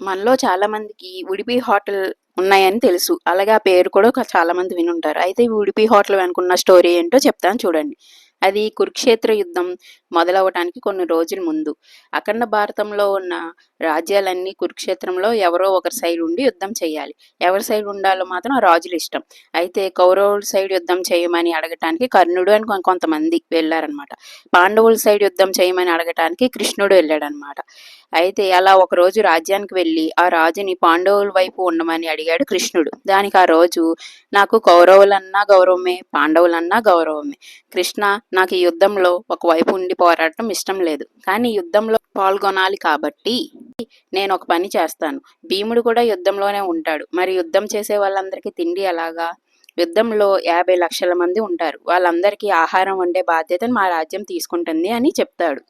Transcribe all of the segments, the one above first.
మనలో చాలా మందికి ఉడిపి హోటల్ ఉన్నాయని తెలుసు. అలాగే ఆ పేరు కూడా చాలామంది చాలా మంది వినుంటారు. అయితే ఈ ఉడిపి హోటల్ వెనుకున్న స్టోరీ ఏంటో చెప్తాను చూడండి. అది కురుక్షేత్ర యుద్ధం మొదలవటానికి కొన్ని రోజుల ముందు. అఖండ భారతంలో ఉన్న రాజ్యాలన్నీ కురుక్షేత్రంలో ఎవరో ఒకరి సైడ్ ఉండి యుద్ధం చేయాలి. ఎవరి సైడ్ ఉండాలో మాత్రం ఆ రాజులు ఇష్టం. అయితే కౌరవుల సైడ్ యుద్ధం చేయమని అడగటానికి కర్ణుడు అని కొంతమంది వెళ్ళారనమాట పాండవుల సైడ్ యుద్ధం చేయమని అడగటానికి కృష్ణుడు వెళ్ళాడనమాట అయితే అలా ఒక రోజు రాజ్యానికి వెళ్ళి ఆ రాజుని పాండవుల వైపు ఉండమని అడిగాడు కృష్ణుడు. దానికి ఆ రోజు నాకు కౌరవులన్నా గౌరవమే పాండవులన్నా గౌరవమే. కృష్ణ నాకు ఈ యుద్ధంలో ఒకవైపు ఉండి పోరాడటం ఇష్టం లేదు. కానీ యుద్ధంలో పాల్గొనాలి కాబట్టి నేను ఒక పని చేస్తాను. భీముడు కూడా యుద్ధంలోనే ఉంటాడు. మరి యుద్ధం చేసే వాళ్ళందరికీ తిండి ఎలాగా? యుద్ధంలో యాభై లక్షల మంది ఉంటారు. వాళ్ళందరికీ ఆహారం వండే బాధ్యతను మా రాజ్యం తీసుకుంటుంది అని చెప్తాడు.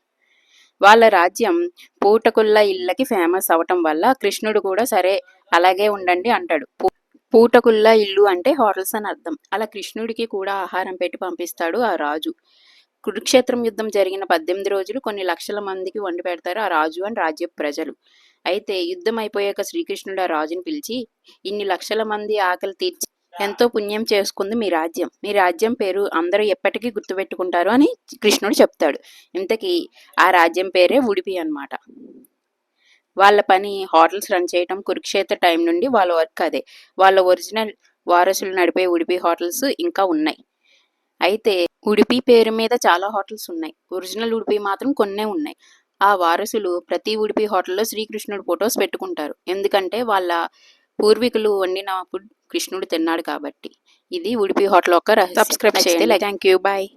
వాళ్ళ రాజ్యం పూటకుళ్ళ ఇళ్ళకి ఫేమస్ అవటం వల్ల కృష్ణుడు కూడా సరే అలాగే ఉండండి అంటాడు. పూటకుల్ల పూటకుళ్ళ ఇల్లు అంటే హోటల్స్ అని అర్థం. అలా కృష్ణుడికి కూడా ఆహారం పెట్టి పంపిస్తాడు ఆ రాజు. కురుక్షేత్రం యుద్ధం జరిగిన పద్దెనిమిది రోజులు కొన్ని లక్షల మందికి వండి పెడతారు ఆ రాజు అని రాజ్య ప్రజలు. అయితే యుద్ధం అయిపోయాక శ్రీకృష్ణుడు ఆ రాజుని పిలిచి ఇన్ని లక్షల మంది ఆకలి తీర్చి ఎంతో పుణ్యం చేసుకుంది మీ రాజ్యం. మీ రాజ్యం పేరు అందరూ ఎప్పటికీ గుర్తుపెట్టుకుంటారు అని కృష్ణుడు చెప్తాడు. ఇంతకీ ఆ రాజ్యం పేరే ఉడిపి అన్నమాట. వాళ్ళ పని హోటల్స్ రన్ చేయటం కురుక్షేత్ర టైం నుండి వాళ్ళ వర్క్ అదే. వాళ్ళ ఒరిజినల్ వారసులు నడిపే ఉడిపి హోటల్స్ ఇంకా ఉన్నాయి. అయితే ఉడిపి పేరు మీద చాలా హోటల్స్ ఉన్నాయి. ఒరిజినల్ ఉడిపి మాత్రం కొన్నే ఉన్నాయి. ఆ వారసులు ప్రతి ఉడిపి హోటల్లో శ్రీకృష్ణుడు ఫొటోస్ పెట్టుకుంటారు. ఎందుకంటే వాళ్ళ పూర్వీకులు వండిన ఫుడ్ కృష్ణుడు తిన్నాడు కాబట్టి. ఇది ఉడిపి హోటల్ యొక్క సబ్స్క్రైబ్ చేయండి. Thank you bye